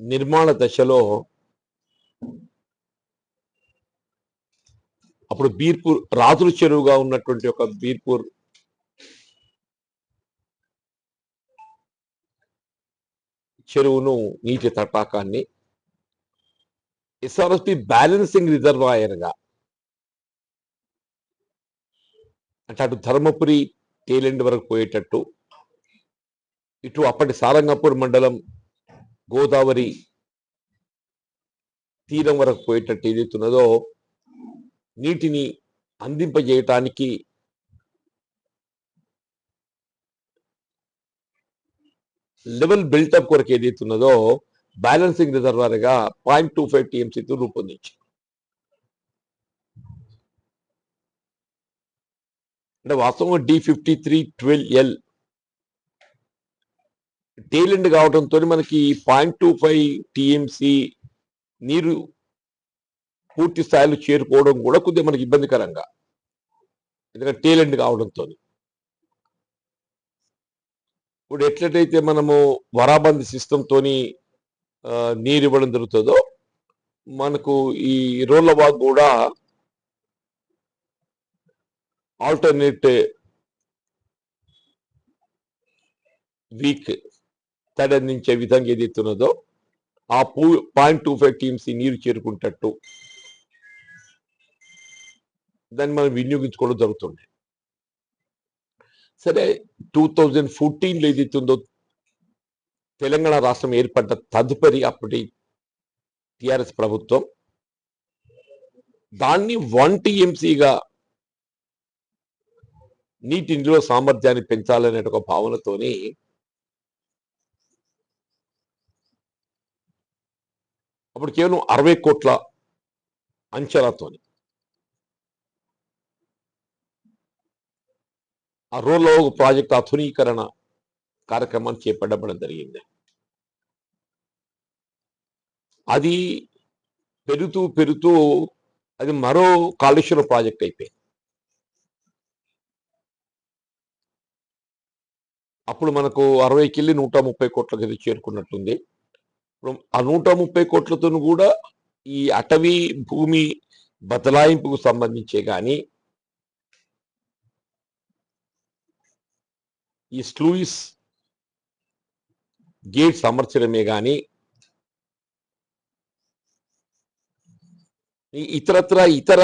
నిర్మాణ దశలో అప్పుడు బీర్పూర్ రాజుల చెరువుగా ఉన్నటువంటి ఒక బీర్పూర్ చెరువును నీటి తటాకాన్ని ఎస్ఆర్ఎస్పి బ్యాలెన్సింగ్ రిజర్వాయర్గా అంటే అటు ధర్మపురి టేలెండ్ వరకు పోయేటట్టు ఇటు అప్పటి సారంగపూర్ మండలం గోదావరి తీరం వరకు పోయేటట్టు ఏదైతున్నదో నీటిని అందింపజేయటానికి లెవెల్ బిల్టప్ కొరకు ఏదైతున్నదో బ్యాలెన్సింగ్ రిజర్వర్గా పాయింట్ టూ ఫైవ్ టీఎంసీతో రూపొందించారు అంటే వాస్తవం D fifty three twelve L tail end కావడంతో మనకి పాయింట్ టూ ఫైవ్ టీఎంసీ నీరు పూర్తి స్థాయిలో చేరుకోవడం కూడా కొద్దిగా మనకి ఇబ్బందికరంగా. ఎందుకంటే టేలెండ్ కావడంతో. ఇప్పుడు ఎట్లయితే మనము వరాబంది సిస్టంతో నీరు ఇవ్వడం జరుగుతుందో మనకు ఈ రోళ్ళబాగ్ కూడా ఆల్టర్నేట్ వీక్ తడందించే విధంగా ఏదైతే ఉన్నదో ఆ పూ పాయింట్ టూ ఫైవ్ టీఎంసీ నీరు చేరుకుంటట్టు దాన్ని మనం వినియోగించుకోవడం జరుగుతుంది. సరే టూ థౌజండ్ ఫోర్టీన్లో ఏదైతే ఉందో తెలంగాణ రాష్ట్రం ఏర్పడ్డ తదుపరి అప్పటి టిఆర్ఎస్ ప్రభుత్వం దాన్ని వన్ టీఎంసీగా నీటి నిల్వ సామర్థ్యాన్ని పెంచాలనే ఒక భావనతోని అప్పుడు కేవలం అరవై కోట్ల అంచనాతోని. ఆ రోలో ప్రాజెక్ట్ ఆధునీకరణ కార్యక్రమాన్ని చేపట్టడం జరిగింది. అది పెరుగుతూ పెరుగుతూ అది మరో కాళేశ్వరం ప్రాజెక్ట్ అయిపోయింది. అప్పుడు మనకు అరవైకి వెళ్ళి నూట ముప్పై కోట్లకి చేరుకున్నట్టుంది. ఆ నూట ముప్పై కోట్లతో కూడా ఈ అటవీ భూమి బదలాయింపుకు సంబంధించే కానీ ఈ స్లూయిస్ గేట్ అమర్చడమే కానీ ఇతరత్ర ఇతర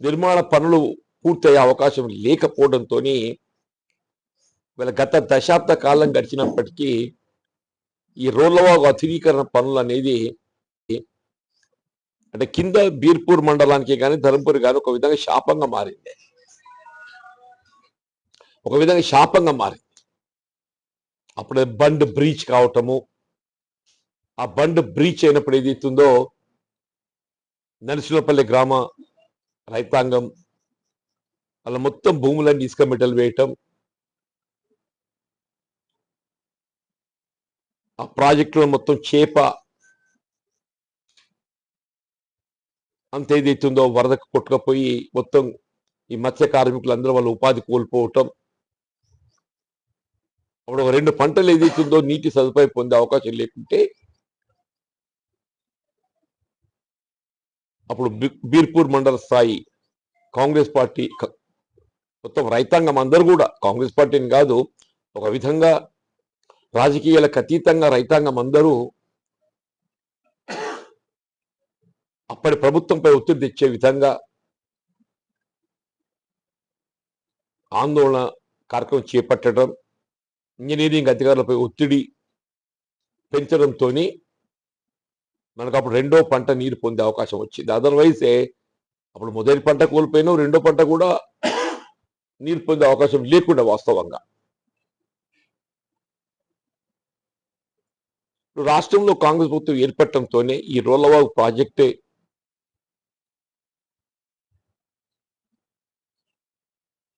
నిర్మాణ పనులు పూర్తయ్యే అవకాశం లేకపోవడంతో వీళ్ళ గత దశాబ్ద కాలం గడిచినప్పటికీ ఈ రోడ్లవాగు అతిరీకరణ పనులు అనేది అంటే కింద బీర్పూర్ మండలానికి కానీ ధర్మపూర్ కానీ ఒక విధంగా శాపంగా మారింది. ఒక విధంగా శాపంగా మారింది. అప్పుడే బండ్ బ్రీచ్ కావటము ఆ బండ్ బ్రీచ్ అయినప్పుడు ఏదైతుందో నరసింహపల్లి గ్రామ రైతాంగం అలా మొత్తం భూములన్నీ ఇసుక మెటలు వేయటం ఆ ప్రాజెక్టులో మొత్తం చేప అంత ఏదైతుందో వరదకు కొట్టుకపోయి మొత్తం ఈ మత్స్య కార్మికులందరూ వాళ్ళ ఉపాధి కోల్పోవటం. అప్పుడు ఒక రెండు పంటలు ఏదైతుందో నీటి సదుపాయం పొందే అవకాశం లేకుంటే అప్పుడు బీర్పూర్ మండల స్థాయి కాంగ్రెస్ పార్టీ మొత్తం రైతాంగం అందరూ కూడా కాంగ్రెస్ పార్టీని కాదు ఒక విధంగా రాజకీయాలకు అతీతంగా రైతాంగం అందరూ అప్పటి ప్రభుత్వంపై ఒత్తిడి తెచ్చే విధంగా ఆందోళన కార్యక్రమం చేపట్టడం ఇంజనీరింగ్ అధికారులపై ఒత్తిడి పెంచడంతో మనకు అప్పుడు రెండో పంట నీరు పొందే అవకాశం వచ్చింది. అదర్వైజే అప్పుడు మొదటి పంట కోల్పోయినా రెండో పంట కూడా నీరు పొందే అవకాశం లేకుండా వాస్తవంగా. రాష్ట్రంలో కాంగ్రెస్ ప్రభుత్వం ఏర్పడటంతోనే ఈ రోలవాగు ప్రాజెక్టే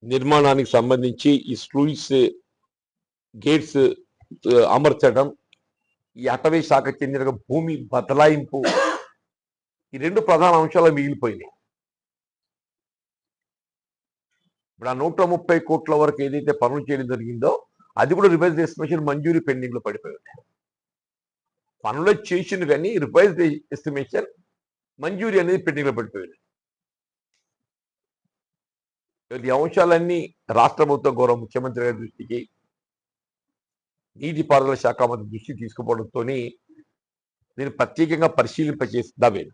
నిర్మాణానికి సంబంధించి ఈ స్లూయిస్ గేట్స్ అమర్చడం ఈ అటవీ శాఖ చెందిన భూమి బదలాయింపు ఈ రెండు ప్రధాన అంశాలు మిగిలిపోయినాయి. ఇప్పుడు ఆ నూట ముప్పై కోట్ల వరకు ఏదైతే పనులు చేయడం జరిగిందో అది కూడా రివైజ్ ఎస్టిమేషన్ మంజూరీ పెండింగ్లో పడిపోయి ఉన్నాయి పనులు చేసింది కానీ రివైజ్ ఎస్టిమేషన్ మంజూరీ అనేది పెండింగ్లో పడిపోయింది. ఈ అంశాలన్నీ రాష్ట్ర ప్రభుత్వ గౌరవ ముఖ్యమంత్రి గారి దృష్టికి నీటిపారుదల శాఖ మంత్రి దృష్టికి తీసుకుపోవడంతో నేను ప్రత్యేకంగా పరిశీలింపచేసి దవేను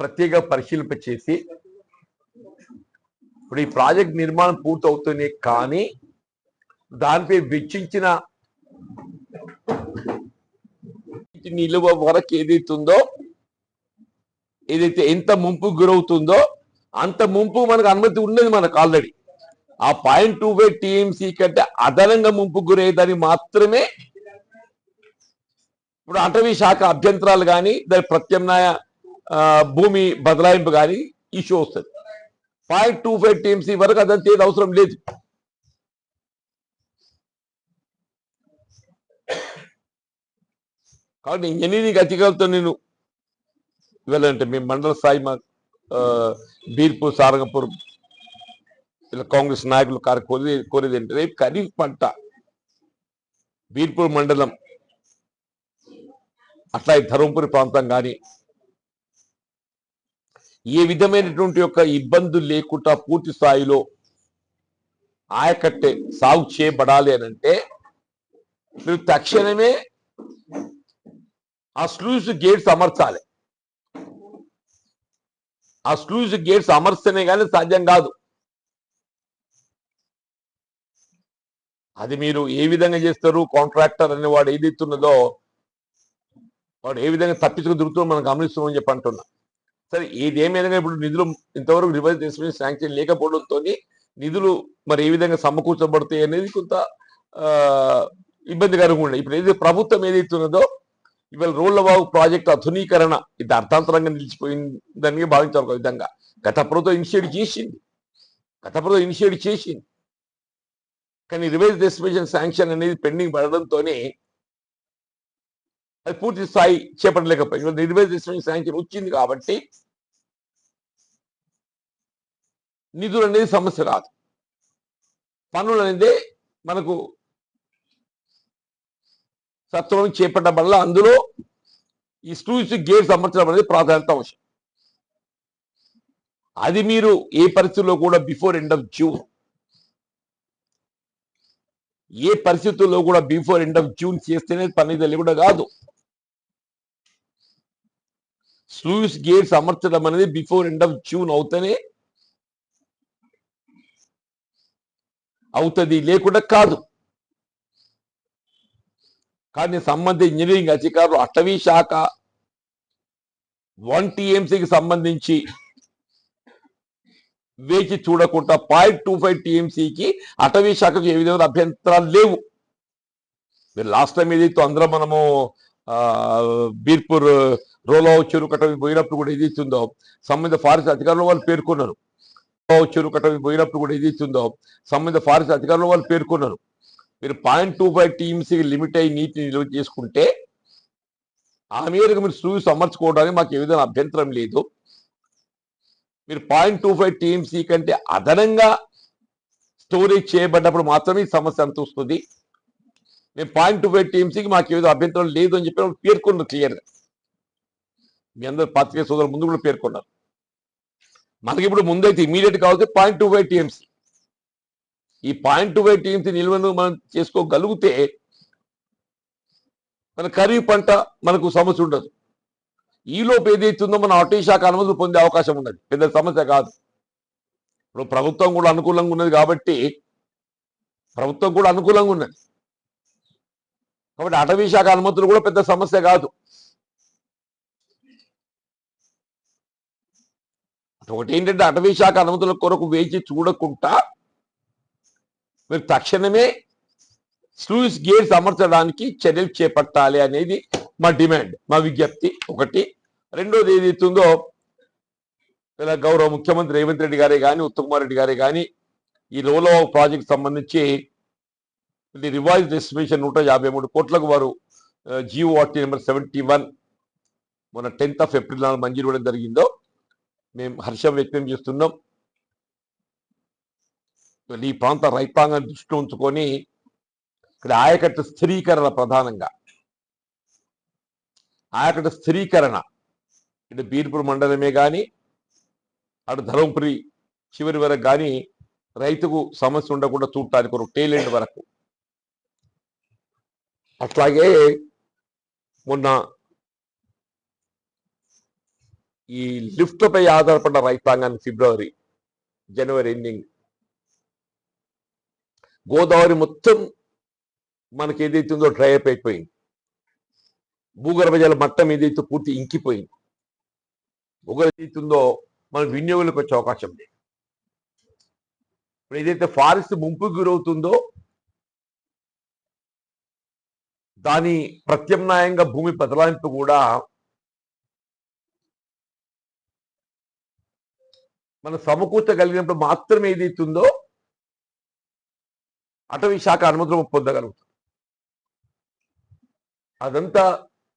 ప్రత్యేక పరిశీలింపచేసి ఇప్పుడు ఈ ప్రాజెక్ట్ నిర్మాణం పూర్తవుతుంది కానీ దానిపై వెచ్చించిన నిలువ వరకు ఏదైతుందో ఏదైతే ఎంత ముంపు గురవుతుందో అంత ముంపు మనకు అనుమతి ఉన్నది మనకు ఆల్రెడీ ఆ పాయింట్ టూ ఫైవ్ టీఎంసీ కంటే అదనంగా ముంపు గురయ్యేదని మాత్రమే ఇప్పుడు అటవీ శాఖ అభ్యంతరాలు కానీ దాని ప్రత్యామ్నాయ భూమి బదలాయింపు కానీ ఇష్యూ వస్తుంది. పాయింట్ టూ ఫైవ్ టీఎంసీ వరకు అదంతా ఏది అవసరం లేదు. కాబట్టి ఇంజనీరింగ్ అధికారులతో నేను వెళ్ళాలంటే మేము మండల స్థాయి మా బీర్పూర్ సారంగపూర్ ఇలా కాంగ్రెస్ నాయకులు కారు కోరేది కోరేది ఏంటి? రేపు ఖరీఫ్ పంట బీర్పూర్ మండలం అట్లా ధర్మపురి ప్రాంతం కానీ ఏ విధమైనటువంటి యొక్క ఇబ్బందులు లేకుండా పూర్తి స్థాయిలో ఆయకట్టే సాగు చేయబడాలి అని అంటే మీరు తక్షణమే ఆ స్లూస్ గేట్స్ అమర్చాలి. ఆ స్లూస్ గేట్స్ అమర్చనే కానీ సాధ్యం కాదు. అది మీరు ఏ విధంగా చేస్తారు కాంట్రాక్టర్ అనే వాడు ఏదైతున్నదో వాడు ఏ విధంగా తప్పించుకు దొరుకుతుందో మనం గమనిస్తున్నామని చెప్పి అంటున్నా. సరే ఏదేమైనా ఏమైనా ఇప్పుడు నిధులు ఇంతవరకు రివర్స్ ఎస్టిమేషన్ శాంక్షన్ లేకపోవడంతో నిధులు మరి ఏ విధంగా సమకూర్చబడతాయి అనేది కొంత ఇబ్బంది ఇబ్బందికరంగా ఉండే. ఇప్పుడు ఏదైతే ప్రభుత్వం ఏదైతున్నదో ఇవాళ రోళ్ళబాబు ప్రాజెక్టు ఆధునీకరణ ఇది అర్థాంతరంగా నిలిచిపోయిందని భావించారు ఒక విధంగా. గత ప్రభుత్వం ఇనిషియేట్ చేసింది. గత ప్రభుత్వం ఇనిషియేట్ చేసింది. కానీ రివైజ్ ఎస్టిమేషన్ శాంక్షన్ అనేది పెండింగ్ పడడంతోనే అది పూర్తి స్థాయి చేపట్టలేకపోయింది. రివైజ్ ఎస్టిమేషన్ శాంక్షన్ వచ్చింది కాబట్టి నిధులు అనేది సమస్య కాదు. పనులు అనేది మనకు తత్వం చేపట్టడం వల్ల అందులో ఈ స్క్రూస్ గేట్స్ అమర్చడం అనేది ప్రాధాన్యత అవసరం. అది మీరు ఏ పరిస్థితుల్లో కూడా బిఫోర్ ఎండ్ ఆఫ్ జూన్ ఏ పరిస్థితుల్లో కూడా బిఫోర్ ఎండ్ ఆఫ్ జూన్ చేస్తేనే పని కూడా కాదు. స్లూస్ గేట్స్ అమర్చడం అనేది బిఫోర్ ఎండ్ ఆఫ్ జూన్ అవుతేనే అవుతుంది లేకుండా కాదు. కానీ సంబంధిత ఇంజనీరింగ్ అధికారులు అటవీ శాఖ వన్ టీఎంసీకి సంబంధించి వేచి చూడకుండా పాయింట్ టూ ఫైవ్ టీఎంసీకి అటవీ శాఖకు ఏ విధమైన అభ్యంతరాలు లేవు. మీరు లాస్ట్ టైం ఏదైతే అందరం మనము బీర్పూర్ రోలో చెరువు కట్టవి పోయినప్పుడు కూడా ఏదైతుందో సంబంధిత ఫారెస్ట్ అధికారులు వాళ్ళు పేర్కొన్నారు. రోలో చెరువు కట్టవి పోయినప్పుడు కూడా ఏదైతుందో సంబంధిత ఫారెస్ట్ అధికారులు వాళ్ళు పేర్కొన్నారు. మీరు పాయింట్ టూ ఫైవ్ టీఎంసీకి లిమిట్ అయ్యి నీటిని నిల్వ చేసుకుంటే ఆ మేరకు మీరు సూస్ అమర్చుకోవడానికి మాకు ఏ విధంగా అభ్యంతరం లేదు. మీరు పాయింట్ టూ ఫైవ్ టీఎంసీ కంటే అదనంగా స్టోరేజ్ చేయబడ్డప్పుడు మాత్రమే ఈ సమస్య అంత వస్తుంది. మేము పాయింట్ టూ ఫైవ్ టీఎంసీకి మాకు ఏదో అభ్యంతరం లేదు అని చెప్పి పేర్కొన్నారు క్లియర్గా మీ అందరు పాత్రికే సోదరులు ముందు కూడా పేర్కొన్నారు. మనకి ఇప్పుడు ముందైతే ఇమీడియట్ కావచ్చు పాయింట్ టూ ఫైవ్ టీఎంసీ ఈ పాయింట్ టూ టీమ్స్ నిల్వను మనం చేసుకోగలిగితే మన ఖరీఫ్ పంట మనకు సమస్య ఉండదు. ఈ ఏదైతుందో మన అటవీ శాఖ అనుమతులు పొందే అవకాశం ఉన్నది. పెద్ద సమస్య కాదు. ఇప్పుడు ప్రభుత్వం కూడా అనుకూలంగా ఉన్నది కాబట్టి ప్రభుత్వం కూడా అనుకూలంగా ఉన్నది. కాబట్టి అటవీ శాఖ అనుమతులు కూడా పెద్ద సమస్య కాదు. ఒకటి ఏంటంటే అటవీ శాఖ అనుమతుల కొరకు వేచి చూడకుండా మీరు తక్షణమే స్లూస్ గేట్స్ అమర్చడానికి చర్యలు చేపట్టాలి అనేది మా డిమాండ్ మా విజ్ఞప్తి ఒకటి. రెండోది ఏదైతుందో ఇలా గౌరవ ముఖ్యమంత్రి రేవంత్ రెడ్డి గారే కానీ ఉత్తమ్ కుమార్ రెడ్డి గారే కానీ ఈ రోలో ప్రాజెక్ట్ సంబంధించి ఇది రివైజ్డ్ ఎస్టిమేషన్ నూట యాభై మూడు కోట్లకు వారు జియో నెంబర్ సెవెంటీ వన్ మొన్న టెన్త్ ఆఫ్ ఏప్రిల్ నాలుగు మంజూరు ఇవ్వడం జరిగిందో మేము హర్షం వ్యక్తం చేస్తున్నాం. ఈ ప్రాంత రైతాంగాన్ని దృష్టిలో ఉంచుకొని ఇక్కడ ఆయకట్టు స్థిరీకరణ ప్రధానంగా. ఆయకట్టు స్థిరీకరణ. ఇటు బీర్పూర్ మండలమే కానీ అటు ధర్మపురి చివరి వరకు కానీ రైతుకు సమస్య ఉండకుండా చూడటానికి ఒక టేలెంట్ వరకు. అట్లాగే మొన్న ఈ లిఫ్ట్లపై ఆధారపడిన రైతాంగాన్ని ఫిబ్రవరి జనవరి ఎండింగ్ గోదావరి మొత్తం మనకి ఏదైతే ఉందో డ్రై అప్ అయిపోయింది. భూగర్భ జల మట్టం ఏదైతే పూర్తి ఇంకిపోయింది. భూగర్భ ఏదైతుందో మన వినియోగంలోకి వచ్చే అవకాశం లేదు. ఇప్పుడు ఏదైతే ఫారెస్ట్ ముంపుకు గురవుతుందో దాని ప్రత్యామ్నాయంగా భూమి బదలాయింపు కూడా మనం సమకూర్చగలిగినప్పుడు మాత్రమే ఏదైతుందో అటవీ శాఖ అనుమతులు పొందగలుగుతారు అదంతా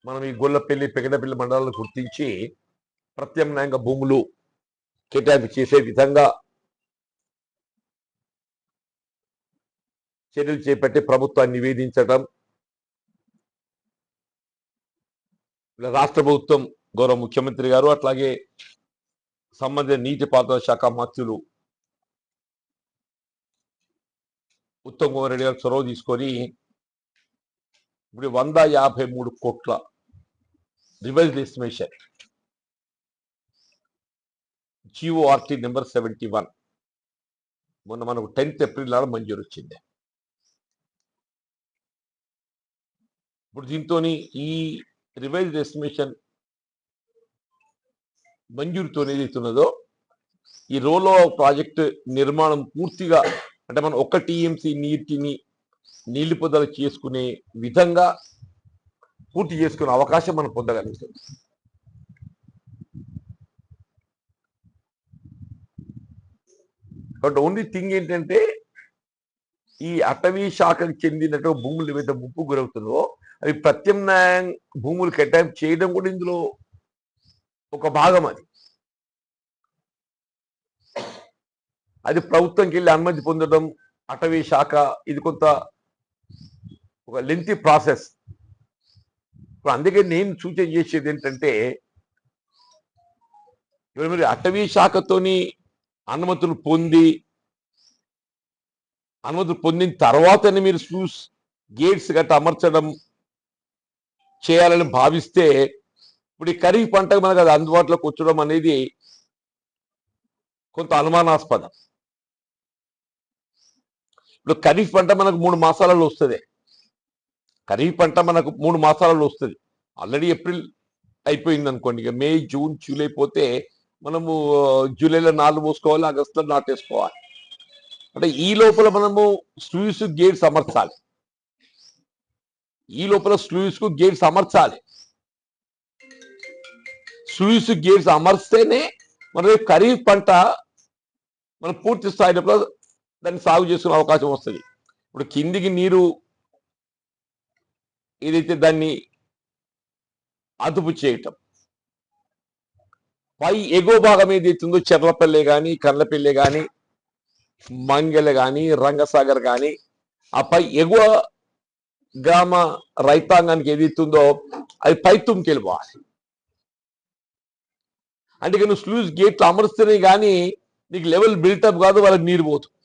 మనం ఈ గొల్లపల్లి పెగడపల్లి మండలాలను గుర్తించి ప్రత్యామ్నాయంగా భూములు కేటాయింపు చేసే విధంగా చర్యలు చేపట్టి ప్రభుత్వాన్ని నివేదించడం ఇలా రాష్ట్ర ప్రభుత్వం గౌరవ ముఖ్యమంత్రి గారు అట్లాగే సంబంధిత నీటిపారుదల శాఖ మంత్రులు ఉత్తమ్ కుమార్ రెడ్డి గారు చొరవ తీసుకొని ఇప్పుడు వంద యాభై మూడు కోట్ల revise estimation GORT number seventy one మొన్న మనకు టెన్త్ ఏప్రిల్ నాడు మంజూరు వచ్చింది. ఇప్పుడు దీంతో ఈ రివైజ్డ్ ఎస్టిమేషన్ మంజూరుతో ఏదైతున్నదో ఈ రోలో ప్రాజెక్ట్ నిర్మాణం పూర్తిగా అంటే మనం ఒక్క టీఎంసీ నీటిని నీళ్ళు చేసుకునే విధంగా పూర్తి చేసుకునే అవకాశం మనం పొందగలుగుతాం. కాబట్టి ఓన్లీ థింగ్ ఏంటంటే ఈ అటవీ శాఖకు చెందినట్టు భూములు ఏవైతే ముప్పు గురవుతుందో అవి ప్రత్యామ్నాయం భూములు కేటాయింపు చేయడం కూడా ఇందులో ఒక భాగం అది. అది ప్రభుత్వంకి వెళ్ళి అనుమతి పొందడం అటవీ శాఖ ఇది కొంత ఒక లెంతి ప్రాసెస్ ఇప్పుడు అందుకే నేను సూచన చేసేది ఏంటంటే ఇప్పుడు మీరు అటవీ శాఖతోని అనుమతులు పొంది అనుమతులు పొందిన తర్వాతనే మీరు స్లూస్ గేట్స్ గట్ట అమర్చడం చేయాలని భావిస్తే ఇప్పుడు ఈ ఖరీఫ్ పంటకు మనకు అది అందుబాటులోకి వచ్చడం అనేది కొంత అనుమానాస్పదం. ఇప్పుడు ఖరీఫ్ పంట మనకు మూడు మాసాలలో వస్తుంది. ఖరీఫ్ పంట మనకు మూడు మాసాలలో వస్తుంది. ఆల్రెడీ ఏప్రిల్ అయిపోయింది అనుకోండి ఇక మే జూన్ జూలై పోతే మనము జూలైలో నాలుగు పోసుకోవాలి ఆగస్టులో నాటేసుకోవాలి. అంటే ఈ లోపల మనము స్లూయిస్ గేట్స్ అమర్చాలి ఈ లోపల స్లూయిస్కు గేట్స్ అమర్చాలి స్లూయిస్ గేట్స్ అమర్స్తేనే మన రేపు ఖరీఫ్ పంట మనం పూర్తి స్థాయి లోపల దాన్ని సాగు చేసుకునే అవకాశం వస్తుంది. ఇప్పుడు కిందికి నీరు ఏదైతే దాన్ని అదుపు చేయటం పై ఎగువ భాగం ఏదైతే ఉందో చెర్లపల్లె కానీ కర్లపల్లె కానీ మంగెల కానీ రంగసాగర్ కానీ ఆ పై ఎగువ గ్రామ రైతాంగానికి ఏదైతే ఉందో అది పై తుమ్కి వెళ్ళిపోవాలి అంటే ఇక నువ్వు స్లూస్ గేట్లు అమరుస్తేనే కానీ నీకు లెవెల్ బిల్టప్ కాదు వాళ్ళకి నీరు పోతుంది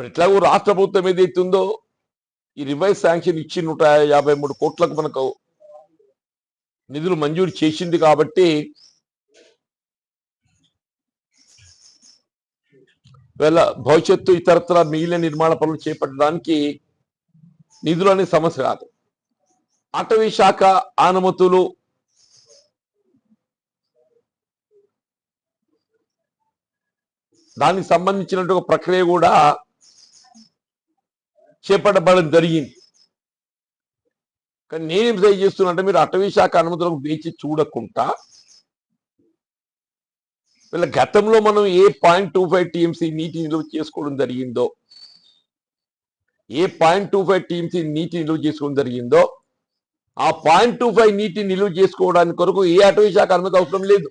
ఇప్పుడు ఎట్లాగో రాష్ట్ర ప్రభుత్వం ఏదైతే ఉందో ఈ రివైజ్ శాంక్షన్ ఇచ్చి నూట యాభై మూడు కోట్లకు మనకు నిధులు మంజూరు చేసింది కాబట్టి వేళ భవిష్యత్తు ఇతరత్ర మిగిలిన నిర్మాణ పనులు చేపట్టడానికి నిధులు అనే సమస్య కాదు. అటవీ శాఖ అనుమతులు దానికి సంబంధించినటువంటి ఒక ప్రక్రియ కూడా చేపట్టబడడం జరిగింది. కానీ నేనేం ట్రై చేస్తున్నా మీరు అటవీ శాఖ అనుమతులకు వేచి చూడకుండా వీళ్ళ గతంలో మనం ఏ పాయింట్ టూ ఫైవ్ టీఎంసీ నీటి నిల్వ చేసుకోవడం జరిగిందో ఏ పాయింట్ టూ ఫైవ్ టీఎంసీ నీటి నిల్వ చేసుకోవడం జరిగిందో ఆ పాయింట్ టూ ఫైవ్ నీటి నిల్వ చేసుకోవడానికి కొరకు ఏ అటవీ శాఖ అనుమతి అవసరం లేదు.